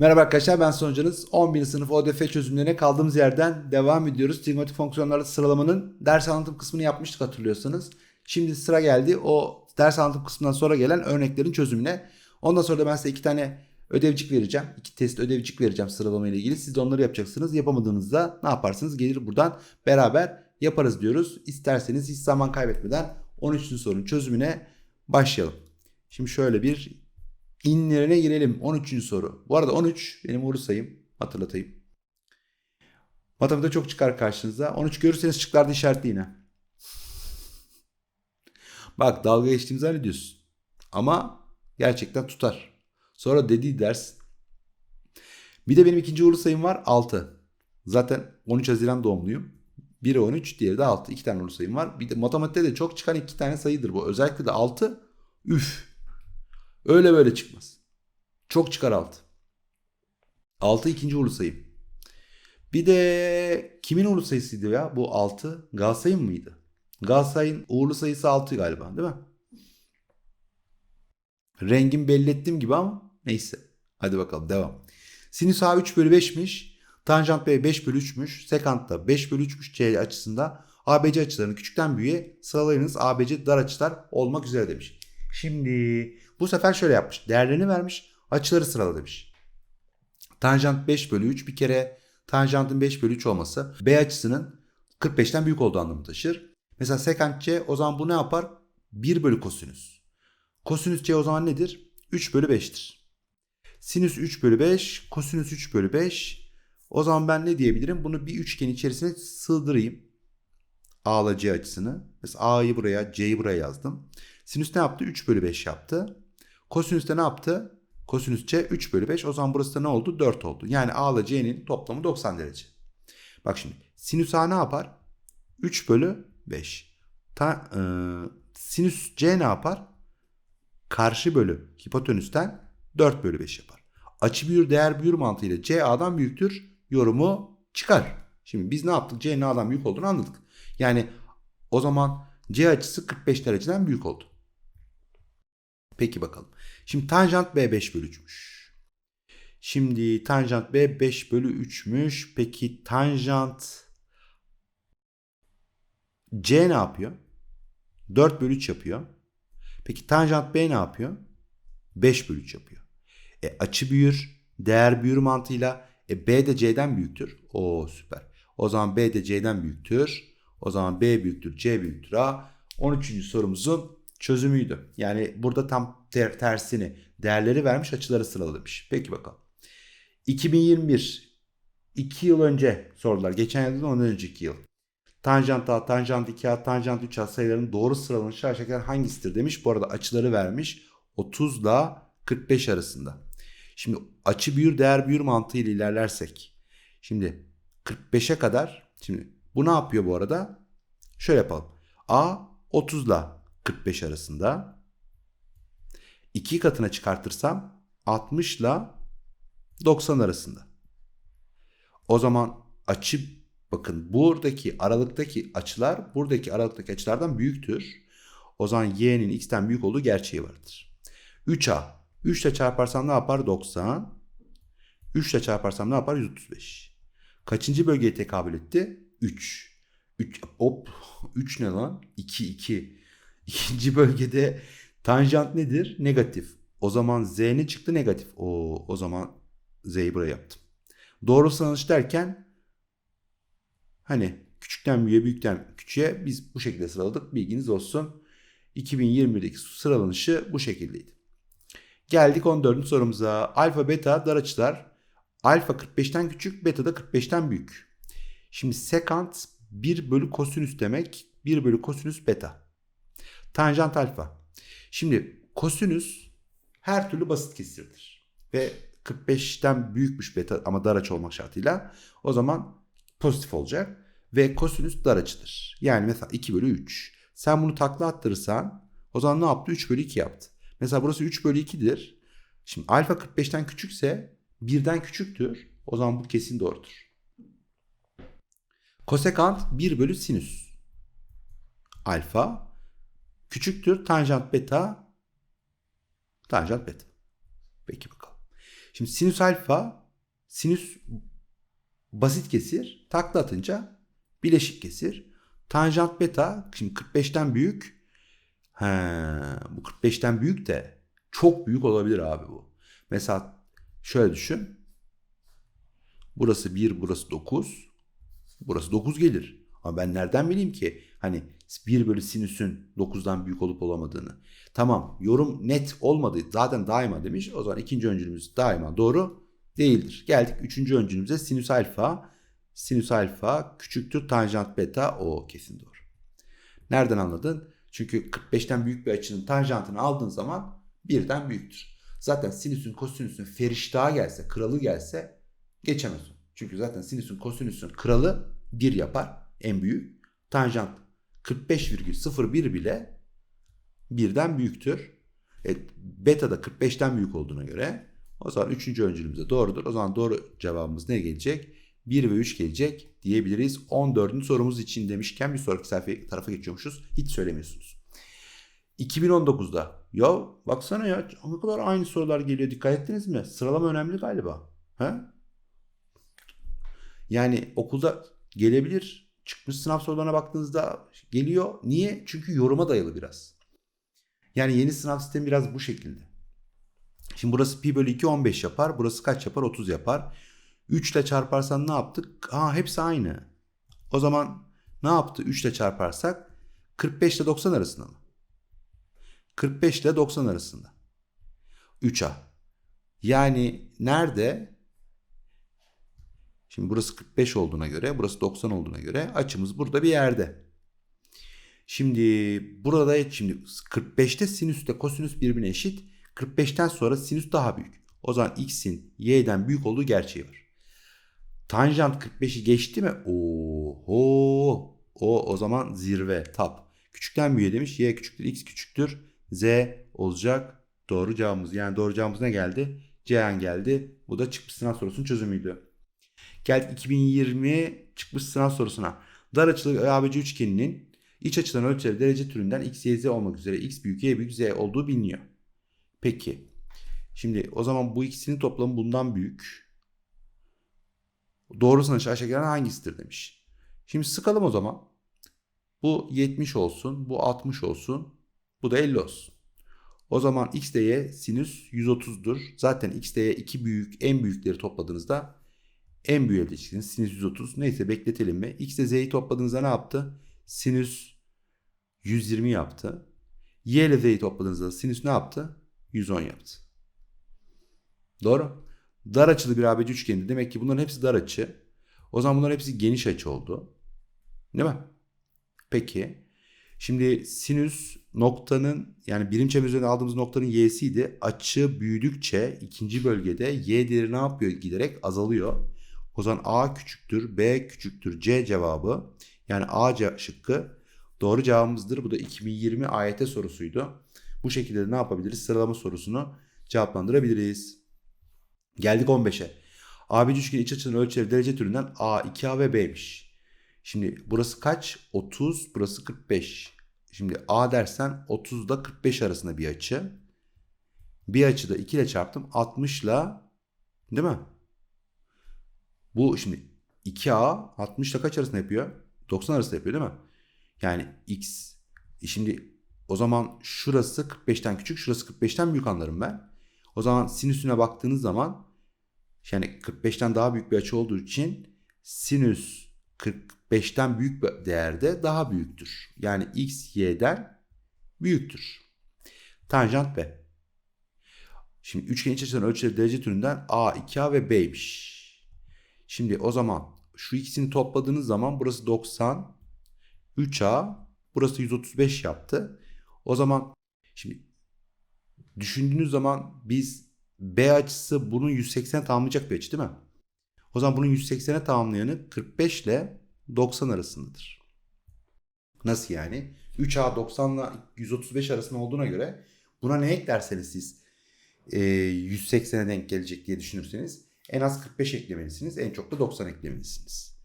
Merhaba arkadaşlar ben sonucunuz 11. sınıf ODF çözümlerine kaldığımız yerden devam ediyoruz. Trigonometrik fonksiyonlarla sıralamanın ders anlatım kısmını yapmıştık hatırlıyorsanız. Şimdi sıra geldi o ders anlatım kısmından sonra gelen örneklerin çözümüne. Ondan sonra da ben size iki tane ödevcik vereceğim. İki test ödevcik vereceğim sıralama ile ilgili. Siz de onları yapacaksınız. Yapamadığınızda ne yaparsınız? Gelir buradan beraber yaparız diyoruz. İsterseniz hiç zaman kaybetmeden 13. sorunun çözümüne başlayalım. Şimdi şöyle bir inlerine girelim. 13. soru. Bu arada 13 benim uğur sayım. Hatırlatayım. Matematikte çok çıkar karşınıza. 13 görürseniz şıklarda işaretli yine. Bak dalga geçtiğimizi zannediyorsun. Ama gerçekten tutar. Sonra dediği ders. Bir de benim ikinci uğurlu sayım var 6. Zaten 13 Haziran doğumluyum. Biri 13, diğeri de 6. İki tane uğurlu sayım var. Bir de matematikte de çok çıkan iki tane sayıdır bu. Özellikle de 6. Üf. Öyle böyle çıkmaz. Çok çıkar 6. 6 ikinci uğurlu sayım. Bir de kimin uğurlu sayısıydı ya bu 6? Galatasaray'ın mıydı? Galatasaray'ın uğurlu sayısı 6 galiba değil mi? Rengin belli ettiğim gibi ama neyse. Hadi bakalım devam. Sinüs A 3 bölü 5'miş. Tanjant B 5 bölü 3'müş. Sekant da 5 bölü 3'müş C açısında. ABC açılarını küçükten büyüğe sıralayınız ABC dar açılar olmak üzere demiş. Şimdi bu sefer şöyle yapmış. Değerlerini vermiş. Açıları sırala demiş. Tanjant 5 bölü 3 bir kere tanjantın 5 bölü 3 olması B açısının 45'ten büyük olduğu anlamı taşır. Mesela sekant C o zaman bu ne yapar? 1 bölü kosinüs. Kosinüs C o zaman nedir? 3 bölü 5'tir. Sinüs 3 bölü 5, kosinüs 3 bölü 5. O zaman ben ne diyebilirim? Bunu bir üçgen içerisine sığdırayım. A ile C açısını. Mesela A'yı buraya, C'yi buraya yazdım. Sinüs ne yaptı? 3 bölü 5 yaptı. Kosinüs de ne yaptı? Kosinüs C 3 bölü 5. O zaman burası da ne oldu? 4 oldu. Yani A ile C'nin toplamı 90 derece. Bak şimdi. Sinüs A ne yapar? 3 bölü 5. Ta, e, sinüs C ne yapar? Karşı bölü hipotenüsten 4 bölü 5 yapar. Açı büyür değer büyür mantığıyla C A'dan büyüktür yorumu çıkar. Şimdi biz ne yaptık? C'nin A'dan büyük olduğunu anladık. Yani o zaman C açısı 45 dereceden büyük oldu. Peki bakalım. Şimdi tanjant B 5 bölü 3'müş. Şimdi tanjant B 5 bölü 3'müş. Peki tanjant C ne yapıyor? 4 bölü 3 yapıyor. Peki tanjant B ne yapıyor? 5 bölü 3 yapıyor. E, açı büyür, değer büyür mantığıyla e, B de C'den büyüktür. O süper. O zaman B de C'den büyüktür. O zaman B büyüktür, C büyüktür A. 13. sorumuzun çözümüydü. Yani burada tam ter tersini değerleri vermiş açıları sıralamış. Peki bakalım. 2021 2 yıl önce sorular. Geçen yıldan ondan önceki yıl. Tanjant A, tanjant 2A, tanjant 3A sayılarının doğru sıralanışı aşağıdakiler hangisidir demiş. Bu arada açıları vermiş. 30 ile 45 arasında. Şimdi açı büyür değer büyür mantığıyla ilerlersek. Şimdi 45'e kadar şimdi bu ne yapıyor bu arada? Şöyle yapalım. A 30 ile 45 arasında. 2 katına çıkartırsam 60 ile 90 arasında. O zaman açı bakın buradaki aralıktaki açılar buradaki aralıktaki açılardan büyüktür. O zaman y'nin x'ten büyük olduğu gerçeği vardır. 3a 3 ile çarparsam ne yapar? 90. 3 ile çarparsam ne yapar? 135. Kaçıncı bölgeye tekabül etti? 3. 3 hop 3 ne lan? 2 2. İkinci bölgede tanjant nedir? Negatif. O zaman z ne çıktı? Negatif. O o zaman z'yi buraya yaptım. Doğru sıralanış derken hani küçükten büyüğe büyükten küçüğe biz bu şekilde sıraladık. Bilginiz olsun. 2021'deki sıralanışı bu şekildeydi. Geldik 14. sorumuza. Alfa beta dar açılar. Alfa 45'ten küçük, beta da 45'ten büyük. Şimdi sekant 1 bölü kosinüs demek. 1 bölü kosinüs beta. Tanjant alfa. Şimdi kosinüs her türlü basit kesirdir. Ve 45'ten büyükmüş beta ama dar açı olmak şartıyla o zaman pozitif olacak. Ve kosinüs dar açıdır. Yani mesela 2 bölü 3. Sen bunu takla attırırsan o zaman ne yaptı? 3 bölü 2 yaptı. Mesela burası 3 bölü 2'dir. Şimdi alfa 45'ten küçükse birden küçüktür. O zaman bu kesin doğrudur. Kosekant 1 bölü sinüs. Alfa küçüktür tanjant beta tanjant beta. Peki bakalım. Şimdi sinüs alfa sinüs basit kesir. Takla atınca bileşik kesir. Tanjant beta şimdi 45'ten büyük. He, bu 45'ten büyük de çok büyük olabilir abi bu. Mesela şöyle düşün. Burası 1, burası 9. Burası 9 gelir. Ama ben nereden bileyim ki hani 1 bölü sinüsün 9'dan büyük olup olamadığını. Tamam yorum net olmadı. Zaten daima demiş. O zaman ikinci öncülümüz daima doğru değildir. Geldik üçüncü öncülümüze sinüs alfa. Sinüs alfa küçüktür tanjant beta. O kesin doğru. Nereden anladın? Çünkü 45'ten büyük bir açının tanjantını aldığın zaman birden büyüktür. Zaten sinüsün kosinüsün feriştahı gelse, kralı gelse geçemez. Çünkü zaten sinüsün kosinüsün kralı 1 yapar en büyük. Tanjant 45,01 bile birden büyüktür. E, beta da 45'ten büyük olduğuna göre o zaman 3. öncülümüz de doğrudur. O zaman doğru cevabımız ne gelecek? 1 ve 3 gelecek diyebiliriz. 14. sorumuz için demişken bir sonraki sayfa tarafa geçiyormuşuz. Hiç söylemiyorsunuz. 2019'da ya baksana ya ne kadar aynı sorular geliyor dikkat ettiniz mi? Sıralama önemli galiba. He? Yani okulda gelebilir. Çıkmış sınav sorularına baktığınızda geliyor. Niye? Çünkü yoruma dayalı biraz. Yani yeni sınav sistemi biraz bu şekilde. Şimdi burası pi bölü 2 15 yapar. Burası kaç yapar? 30 yapar. 3 ile çarparsan ne yaptık? Aa hepsi aynı. O zaman ne yaptı 3 ile çarparsak? 45 ile 90 arasında mı? 45 ile 90 arasında. 3A. Yani nerede? Şimdi burası 45 olduğuna göre, burası 90 olduğuna göre açımız burada bir yerde. Şimdi burada şimdi 45'te sinüsle kosinüs birbirine eşit. 45'ten sonra sinüs daha büyük. O zaman x'in y'den büyük olduğu gerçeği var. Tanjant 45'i geçti mi? Oho. O o zaman zirve, tap. Küçükten büyüğe demiş. Y küçüktür, x küçüktür. Z olacak doğru cevabımız. Yani doğru cevabımız ne geldi? Ceyhan geldi. Bu da çıkmış sınav sorusunun çözümüydü. Geldik 2020 çıkmış sınav sorusuna. Dar açılı ABC üçgeninin iç açıdan ölçüleri derece türünden x, y, z olmak üzere x büyük, y büyük, z olduğu biliniyor. Peki. Şimdi o zaman bu ikisinin toplamı bundan büyük. Doğrusuna aşağı gelen hangisidir demiş. Şimdi sıkalım o zaman. Bu 70 olsun, bu 60 olsun, bu da 50 olsun. O zaman x y sinüs 130'dur. Zaten x y iki büyük en büyükleri topladığınızda en büyük edeceksiniz. Sinüs 130. Neyse bekletelim mi? X ile z'yi topladığınızda ne yaptı? Sinüs 120 yaptı. Y ile z'yi topladığınızda sinüs ne yaptı? 110 yaptı. Doğru. Dar açılı bir ABC üçgeni. Demek ki bunların hepsi dar açı. O zaman bunların hepsi geniş açı oldu. Değil mi? Peki. Şimdi sinüs noktanın yani birim çember üzerinde aldığımız noktanın y'siydi. Açı büyüdükçe ikinci bölgede y değeri ne yapıyor? Giderek azalıyor. O zaman a küçüktür, b küçüktür, c cevabı yani a şıkkı doğru cevabımızdır. Bu da 2020 AYT sorusuydu. Bu şekilde de ne yapabiliriz? Sıralama sorusunu cevaplandırabiliriz. Geldik 15'e. ABC üçgeni iç açının ölçüleri derece türünden A, 2A ve B'miş. Şimdi burası kaç? 30, burası 45. Şimdi A dersen 30 ile 45 arasında bir açı. Bir açıda 2 ile çarptım. 60 ile değil mi? Bu şimdi 2A 60 ile kaç arasında yapıyor? 90 arasında yapıyor değil mi? Yani X. E şimdi o zaman şurası 45'ten küçük, şurası 45'ten büyük anlarım ben. O zaman sinüsüne baktığınız zaman yani 45'ten daha büyük bir açı olduğu için sinüs 45'ten büyük bir değerde daha büyüktür. Yani x y'den büyüktür. Tanjant b. Şimdi üçgen iç açıdan ölçüleri derece türünden a, 2a ve b'ymiş. Şimdi o zaman şu ikisini topladığınız zaman burası 90, 3a, burası 135 yaptı. O zaman şimdi düşündüğünüz zaman biz B açısı bunun 180'e tamamlayacak bir açı değil mi? O zaman bunun 180'e tamamlayanı 45 ile 90 arasındadır. Nasıl yani? 3A 90 ile 135 arasında olduğuna göre buna ne eklerseniz siz e, 180'e denk gelecek diye düşünürseniz en az 45 eklemelisiniz. En çok da 90 eklemelisiniz.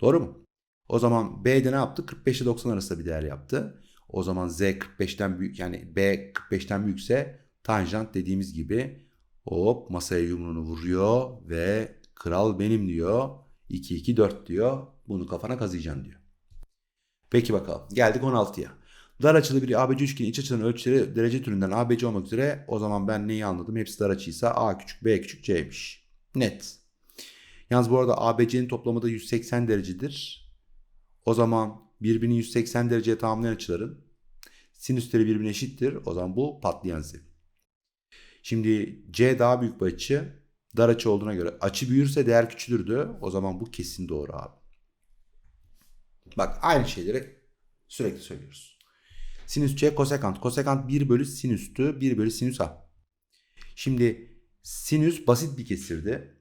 Doğru mu? O zaman B'de ne yaptı? 45 ile 90 arasında bir değer yaptı. O zaman Z 45'ten büyük yani B 45'ten büyükse tanjant dediğimiz gibi Hop masaya yumruğunu vuruyor ve kral benim diyor. 2 2 4 diyor. Bunu kafana kazıyacaksın diyor. Peki bakalım. Geldik 16'ya. Dar açılı bir ABC üçgeni iç açıların ölçüleri derece türünden ABC olmak üzere o zaman ben neyi anladım? Hepsi dar açıysa A küçük B küçük C'ymiş. Net. Yalnız bu arada ABC'nin toplamı da 180 derecedir. O zaman birbirini 180 dereceye tamamlayan açıların sinüsleri birbirine eşittir. O zaman bu patlayan zemin. Şimdi C daha büyük bir açı. Dar açı olduğuna göre açı büyürse değer küçülürdü. O zaman bu kesin doğru abi. Bak aynı şeyleri sürekli söylüyoruz. Sinüs C kosekant. Kosekant 1 bölü sinüstü 1 bölü sinüs A. Şimdi sinüs basit bir kesirdi.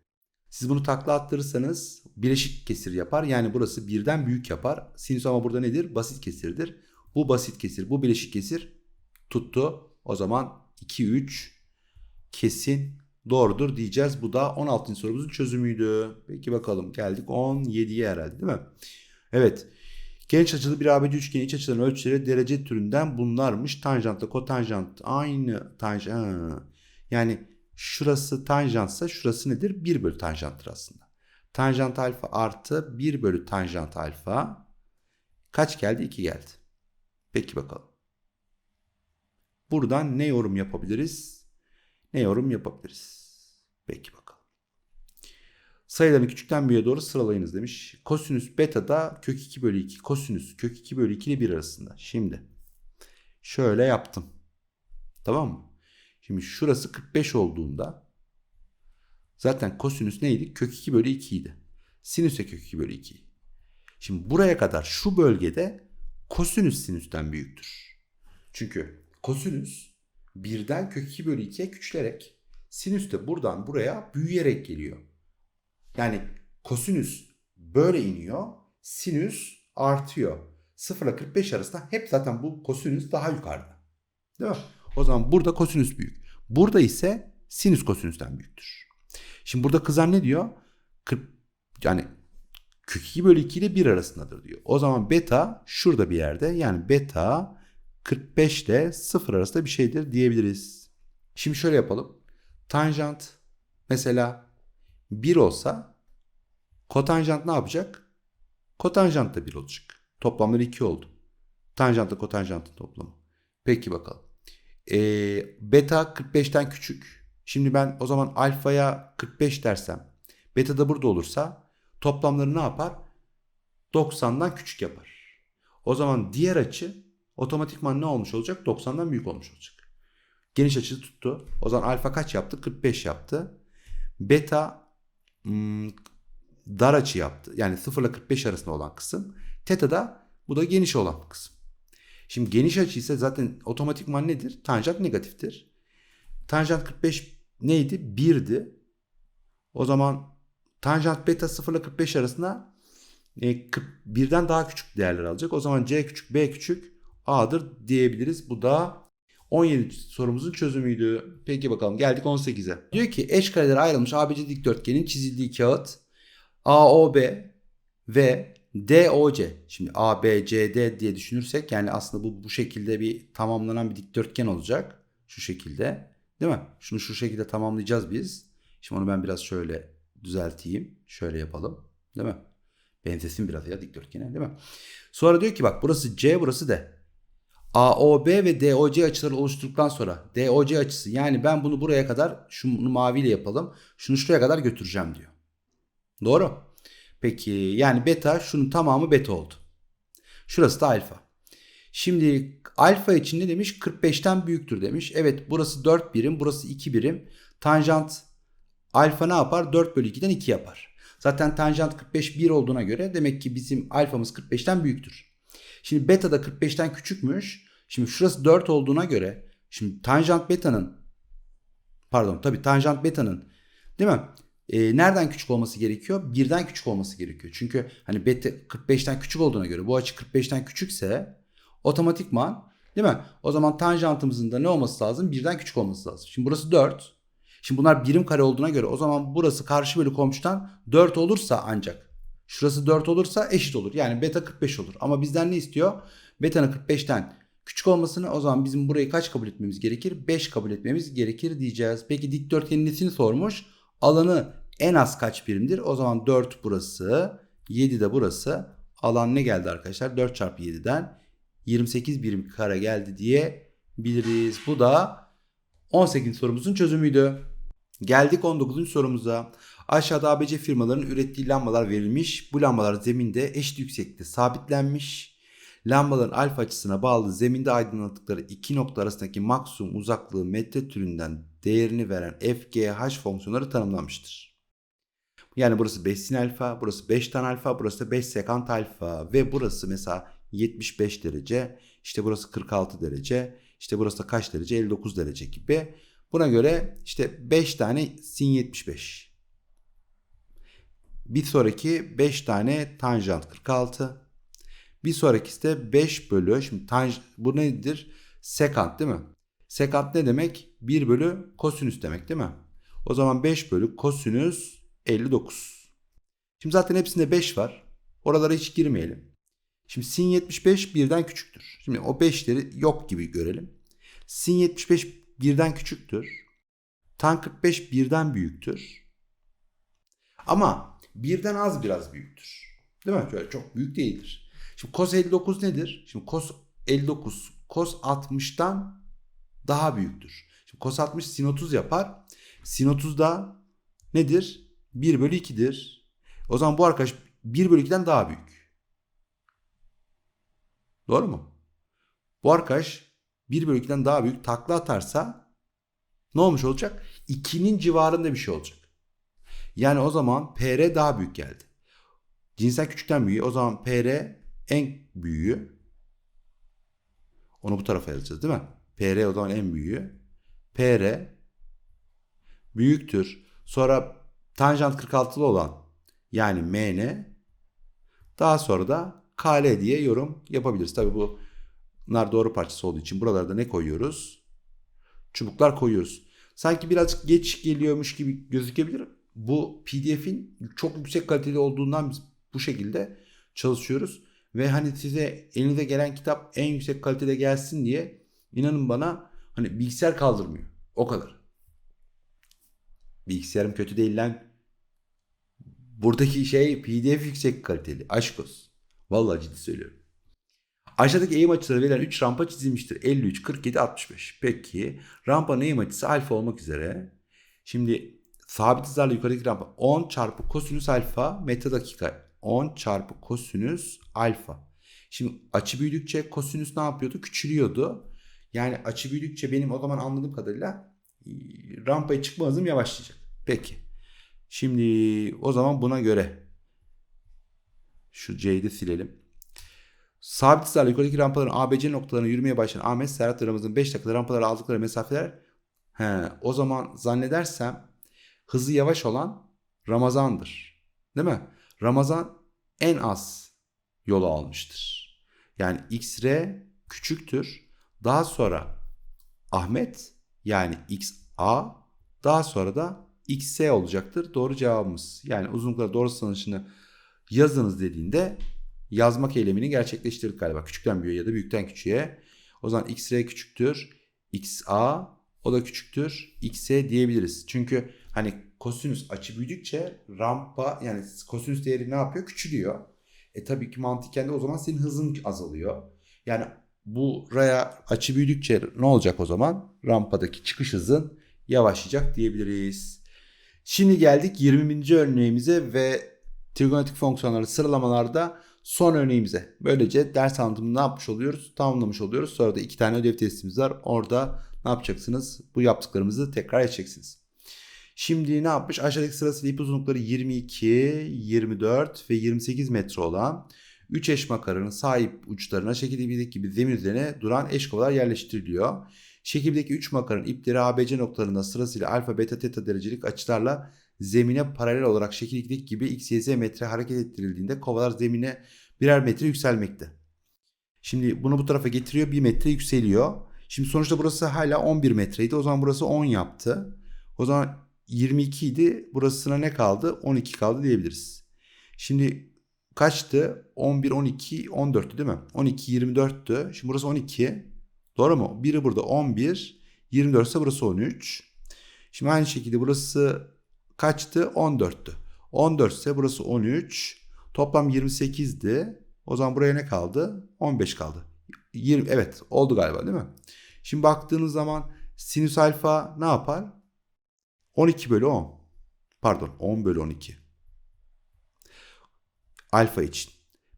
Siz bunu takla attırırsanız bileşik kesir yapar. Yani burası birden büyük yapar. Sinüs ama burada nedir? Basit kesirdir. Bu basit kesir, bu bileşik kesir tuttu. O zaman 2 3 kesin doğrudur diyeceğiz. Bu da 16. sorumuzun çözümüydü. Peki bakalım geldik 17'ye herhalde değil mi? Evet. Genç açılı bir ABC üçgeni iç açıların ölçüleri derece türünden bunlarmış. Tanjantla kotanjant aynı tanjant. Yani şurası tanjantsa şurası nedir? 1 bölü tanjanttır aslında. Tanjant alfa artı 1 bölü tanjant alfa kaç geldi? 2 geldi. Peki bakalım. Buradan ne yorum yapabiliriz? Ne yorum yapabiliriz? Peki bakalım. Sayılarını küçükten büyüğe doğru sıralayınız demiş. Kosinüs beta da kök 2 bölü 2. Kosinüs kök 2 bölü 2 ile 1 arasında. Şimdi şöyle yaptım. Tamam mı? Şimdi şurası 45 olduğunda zaten kosinüs neydi? Kök 2 bölü 2 idi. Sinüs de kök 2 bölü 2. Şimdi buraya kadar şu bölgede kosinüs sinüsten büyüktür. Çünkü kosinüs birden kök 2 bölü 2'ye küçülerek sinüs de buradan buraya büyüyerek geliyor. Yani kosinüs böyle iniyor. Sinüs artıyor. 0 ile 45 arasında hep zaten bu kosinüs daha yukarıda. Değil mi? O zaman burada kosinüs büyük. Burada ise sinüs kosinüsten büyüktür. Şimdi burada kızan ne diyor? 40, yani kök 2 bölü 2 ile 1 arasındadır diyor. O zaman beta şurada bir yerde. Yani beta 45 ile 0 arasında bir şeydir diyebiliriz. Şimdi şöyle yapalım. Tanjant mesela 1 olsa kotanjant ne yapacak? Kotanjant da 1 olacak. Toplamları 2 oldu. Tanjantla kotanjantın toplamı. Peki bakalım. Ee, beta 45'ten küçük. Şimdi ben o zaman alfaya 45 dersem beta da burada olursa toplamları ne yapar? 90'dan küçük yapar. O zaman diğer açı otomatikman ne olmuş olacak? 90'dan büyük olmuş olacak. Geniş açı tuttu. O zaman alfa kaç yaptı? 45 yaptı. Beta hmm, dar açı yaptı. Yani 0 ile 45 arasında olan kısım. Teta da bu da geniş olan kısım. Şimdi geniş açı ise zaten otomatikman nedir? Tanjant negatiftir. Tanjant 45 neydi? 1'di. O zaman tanjant beta 0 ile 45 arasında e, daha küçük değerler alacak. O zaman C küçük B küçük A'dır diyebiliriz. Bu da 17 sorumuzun çözümüydü. Peki bakalım geldik 18'e. Diyor ki eş karelere ayrılmış ABC dikdörtgenin çizildiği kağıt AOB ve DOC. Şimdi ABCD diye düşünürsek yani aslında bu bu şekilde bir tamamlanan bir dikdörtgen olacak. Şu şekilde. Değil mi? Şunu şu şekilde tamamlayacağız biz. Şimdi onu ben biraz şöyle düzelteyim. Şöyle yapalım. Değil mi? Benzesin biraz ya dikdörtgene değil mi? Sonra diyor ki bak burası C burası D. AOB ve DOC açıları oluşturduktan sonra DOC açısı yani ben bunu buraya kadar şunu maviyle yapalım. Şunu şuraya kadar götüreceğim diyor. Doğru. Peki yani beta şunun tamamı beta oldu. Şurası da alfa. Şimdi alfa için ne demiş? 45'ten büyüktür demiş. Evet burası 4 birim burası 2 birim. Tanjant alfa ne yapar? 4 bölü 2'den 2 yapar. Zaten tanjant 45 1 olduğuna göre demek ki bizim alfamız 45'ten büyüktür. Şimdi beta da 45'ten küçükmüş. Şimdi şurası 4 olduğuna göre şimdi tanjant beta'nın pardon tabii tanjant beta'nın değil mi? Ee, nereden küçük olması gerekiyor? Birden küçük olması gerekiyor. Çünkü hani beta 45'ten küçük olduğuna göre bu açı 45'ten küçükse otomatikman değil mi? O zaman tanjantımızın da ne olması lazım? Birden küçük olması lazım. Şimdi burası 4. Şimdi bunlar birim kare olduğuna göre o zaman burası karşı bölü komşudan 4 olursa ancak. Şurası 4 olursa eşit olur. Yani beta 45 olur. Ama bizden ne istiyor? Beta'nın 45'ten Küçük olmasını o zaman bizim burayı kaç kabul etmemiz gerekir? 5 kabul etmemiz gerekir diyeceğiz. Peki dikdörtgenin nesini sormuş? Alanı en az kaç birimdir? O zaman 4 burası, 7 de burası. Alan ne geldi arkadaşlar? 4 çarpı 7'den 28 birim kare geldi diye biliriz. Bu da 18. sorumuzun çözümüydü. Geldik 19. sorumuza. Aşağıda ABC firmaların ürettiği lambalar verilmiş. Bu lambalar zeminde eşit yükseklikte sabitlenmiş. Lambaların alfa açısına bağlı zeminde aydınlattıkları iki nokta arasındaki maksimum uzaklığı metre türünden değerini veren FGH fonksiyonları tanımlanmıştır. Yani burası 5 sin alfa, burası 5 tan alfa, burası da 5 sekant alfa ve burası mesela 75 derece, işte burası 46 derece, işte burası da kaç derece? 59 derece gibi. Buna göre işte 5 tane sin 75. Bir sonraki 5 tane tanjant 46. Bir sonrakisi de 5 bölü. Şimdi tanj, bu nedir? Sekant değil mi? Sekant ne demek? 1 bölü kosinüs demek değil mi? O zaman 5 bölü kosinüs 59. Şimdi zaten hepsinde 5 var. Oralara hiç girmeyelim. Şimdi sin 75 birden küçüktür. Şimdi o 5'leri yok gibi görelim. Sin 75 birden küçüktür. Tan 45 birden büyüktür. Ama birden az biraz büyüktür. Değil mi? Şöyle çok büyük değildir. Şimdi cos 59 nedir? Şimdi cos 59 cos 60'tan daha büyüktür. Şimdi cos 60 sin 30 yapar. Sin 30 da nedir? 1 bölü 2'dir. O zaman bu arkadaş 1 bölü 2'den daha büyük. Doğru mu? Bu arkadaş 1 bölü 2'den daha büyük takla atarsa ne olmuş olacak? 2'nin civarında bir şey olacak. Yani o zaman PR daha büyük geldi. Cinsel küçükten büyüğü. O zaman PR en büyüğü. Onu bu tarafa yazacağız değil mi? PR o en büyüğü. PR büyüktür. Sonra tanjant 46'lı olan yani MN daha sonra da KL diye yorum yapabiliriz. Tabi bu bunlar doğru parçası olduğu için buralarda ne koyuyoruz? Çubuklar koyuyoruz. Sanki birazcık geç geliyormuş gibi gözükebilir. Bu PDF'in çok yüksek kaliteli olduğundan biz bu şekilde çalışıyoruz. Ve hani size elinize gelen kitap en yüksek kalitede gelsin diye inanın bana hani bilgisayar kaldırmıyor. O kadar. Bilgisayarım kötü değil lan. Buradaki şey PDF yüksek kaliteli. Aşk olsun. Vallahi ciddi söylüyorum. Aşağıdaki eğim açıları verilen 3 rampa çizilmiştir. 53, 47, 65. Peki rampanın eğim açısı alfa olmak üzere. Şimdi sabit hızlarla yukarıdaki rampa 10 çarpı kosinüs alfa metre dakika. 10 çarpı kosinüs alfa. Şimdi açı büyüdükçe kosinüs ne yapıyordu? Küçülüyordu. Yani açı büyüdükçe benim o zaman anladığım kadarıyla e, rampaya çıkma hızım yavaşlayacak. Peki. Şimdi o zaman buna göre şu C'yi silelim. Sabit hızlarla yukarıdaki rampaların ABC noktalarına yürümeye başlayan Ahmet Serhat Ramazan 5 dakikada rampalara aldıkları mesafeler he, o zaman zannedersem hızı yavaş olan Ramazan'dır. Değil mi? Ramazan en az yolu almıştır. Yani XR küçüktür. Daha sonra Ahmet yani XA daha sonra da XS olacaktır. Doğru cevabımız. Yani uzunluklara doğru sanışını yazınız dediğinde yazmak eylemini gerçekleştirdik galiba. Küçükten büyüğe ya da büyükten küçüğe. O zaman XR küçüktür. XA o da küçüktür. XE diyebiliriz. Çünkü hani kosinüs açı büyüdükçe rampa yani kosinüs değeri ne yapıyor? Küçülüyor. E tabii ki mantıken de o zaman senin hızın azalıyor. Yani buraya açı büyüdükçe ne olacak o zaman? Rampadaki çıkış hızın yavaşlayacak diyebiliriz. Şimdi geldik 20. örneğimize ve trigonometrik fonksiyonları sıralamalarda son örneğimize. Böylece ders anlatımını ne yapmış oluyoruz? Tamamlamış oluyoruz. Sonra da iki tane ödev testimiz var. Orada ne yapacaksınız? Bu yaptıklarımızı tekrar edeceksiniz. Şimdi ne yapmış? Aşağıdaki sırasıyla ip uzunlukları 22, 24 ve 28 metre olan 3 eş makaranın sahip uçlarına şekildeki gibi zemin üzerine duran eş kovalar yerleştiriliyor. Şekildeki 3 makaranın ipleri ABC noktalarında sırasıyla alfa, beta, teta derecelik açılarla zemine paralel olarak şekildeki gibi x, y, z metre hareket ettirildiğinde kovalar zemine birer metre yükselmekte. Şimdi bunu bu tarafa getiriyor 1 metre yükseliyor. Şimdi sonuçta burası hala 11 metreydi. O zaman burası 10 yaptı. O zaman 22 idi. Burasına ne kaldı? 12 kaldı diyebiliriz. Şimdi kaçtı? 11, 12, 14'tü değil mi? 12, 24'tü. Şimdi burası 12. Doğru mu? Biri burada 11. 24 ise burası 13. Şimdi aynı şekilde burası kaçtı? 14'tü. 14 ise burası 13. Toplam 28'di. O zaman buraya ne kaldı? 15 kaldı. 20 evet oldu galiba değil mi? Şimdi baktığınız zaman sinüs alfa ne yapar? 12 bölü 10. Pardon 10 bölü 12. Alfa için.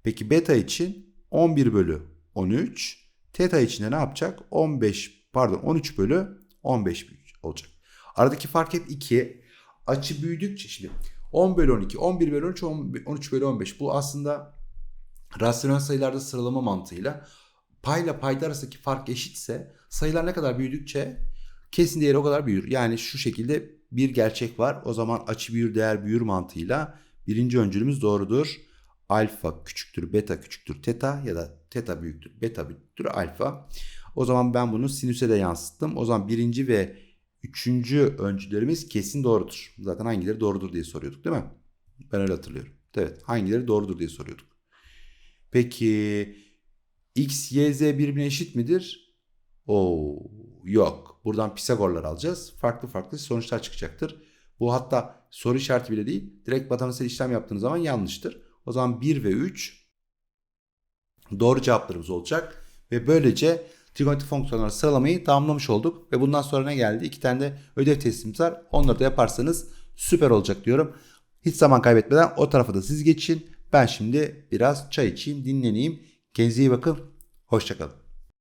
Peki beta için 11 bölü 13. Teta için de ne yapacak? 15 pardon 13 bölü 15 olacak. Aradaki fark hep 2. Açı büyüdükçe şimdi 10 bölü 12, 11 bölü 13, 13 bölü 15. Bu aslında rasyonel sayılarda sıralama mantığıyla payla payda arasındaki fark eşitse sayılar ne kadar büyüdükçe kesin değeri o kadar büyür. Yani şu şekilde bir gerçek var. O zaman açı büyür değer büyür mantığıyla birinci öncülümüz doğrudur. Alfa küçüktür beta küçüktür teta ya da teta büyüktür beta büyüktür alfa. O zaman ben bunu sinüse de yansıttım. O zaman birinci ve üçüncü öncülerimiz kesin doğrudur. Zaten hangileri doğrudur diye soruyorduk değil mi? Ben öyle hatırlıyorum. Evet hangileri doğrudur diye soruyorduk. Peki x, y, z birbirine eşit midir? Oo, yok. Buradan Pisagorlar alacağız. Farklı farklı sonuçlar çıkacaktır. Bu hatta soru işareti bile değil. Direkt matematiksel işlem yaptığınız zaman yanlıştır. O zaman 1 ve 3 doğru cevaplarımız olacak. Ve böylece trigonometrik fonksiyonları sıralamayı tamamlamış olduk. Ve bundan sonra ne geldi? İki tane de ödev testimiz var. Onları da yaparsanız süper olacak diyorum. Hiç zaman kaybetmeden o tarafa da siz geçin. Ben şimdi biraz çay içeyim, dinleneyim. Kendinize iyi bakın. Hoşçakalın.